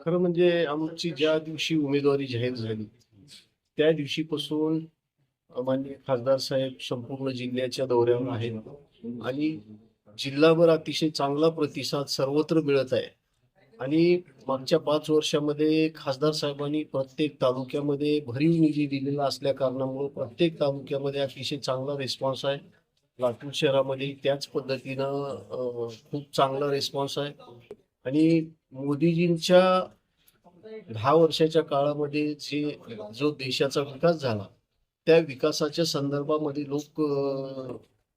खरं म्हणजे आमची ज्या दिवशी उमेदवारी जाहीर झाली त्या दिवशीपासून माननीय खासदार साहेब संपूर्ण जिल्ह्याच्या दौऱ्यावर आहेत आणि जिल्हाभर अतिशय चांगला प्रतिसाद सर्वत्र मिळत आहे. आणि मागच्या पाच वर्षामध्ये खासदार साहेबांनी प्रत्येक तालुक्यामध्ये भरीव निधी दिलेला असल्या कारणामुळे प्रत्येक तालुक्यामध्ये अतिशय चांगला रिस्पॉन्स आहे. लातूर शहरामध्ये त्याच पद्धतीनं खूप चांगला रिस्पॉन्स आहे. आणि मोदीजींच्या दहा वर्षाच्या काळामध्ये जे जो देशाचा विकास झाला त्या विकासाच्या संदर्भामध्ये लोक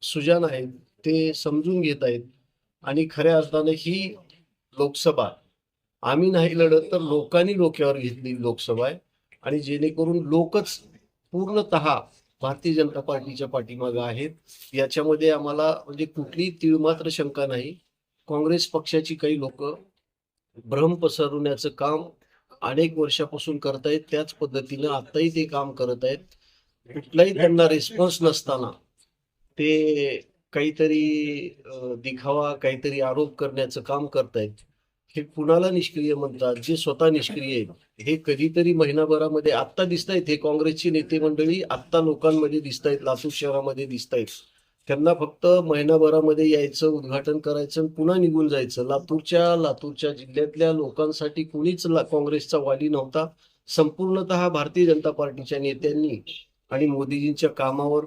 सुजान आहेत ते समजून घेत आहेत. आणि खऱ्या अर्थाने ही लोकसभा आम्ही नाही लढत तर लोकांनी डोक्यावर घेतली लोकसभा आहे. आणि जेणेकरून लोकच पूर्णतः भारतीय जनता पार्टीच्या पाठीमागं आहेत. याच्यामध्ये आम्हाला म्हणजे कुठलीही तीळमात्र शंका नाही. काँग्रेस पक्षाची काही लोक भ्रम पसरवण्याचं काम अनेक वर्षापासून करतायत. त्याच पद्धतीनं आताही ते काम करत आहेत. कुठलाही त्यांना रिस्पॉन्स नसताना ते काहीतरी दिखावा काहीतरी आरोप करण्याचं काम करतायत. हे कुणाला निष्क्रिय म्हणतात? जे स्वतः निष्क्रिय आहेत. हे कधीतरी महिनाभरामध्ये आत्ता दिसत आहेत हे काँग्रेसची नेते मंडळी आत्ता लोकांमध्ये दिसत आहेत लातूर शहरामध्ये दिसत आहेत त्यांना फक्त महिनाभरामध्ये यायचं उद्घाटन करायचं आणि पुन्हा निघून जायचं. लातूरच्या लातूरच्या जिल्ह्यातल्या लोकांसाठी कुणीच ला- काँग्रेसचा वाली नव्हता. संपूर्णतः भारतीय जनता पार्टीच्या नेत्यांनी आणि मोदीजींच्या कामावर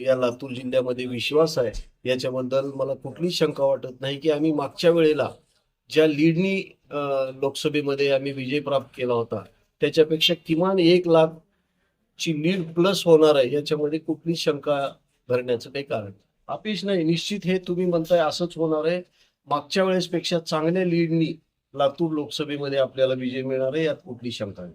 या लातूर जिल्ह्यामध्ये विश्वास आहे. याच्याबद्दल मला कुठलीच शंका वाटत नाही की आम्ही मागच्या वेळेला ज्या लीडनी लोकसभेमध्ये आम्ही विजय प्राप्त केला होता त्याच्यापेक्षा किमान एक लाख ची लीड प्लस होणार आहे याच्यामध्ये कुठलीच शंका भरण्याचं काही कारण. अपेश नाही निश्चित हे तुम्ही म्हणताय असंच होणार आहे. मागच्या वेळेसपेक्षा चांगल्या लीडनी लातूर लोकसभेमध्ये आपल्याला विजय मिळणार आहे यात कुठली शंका नाही.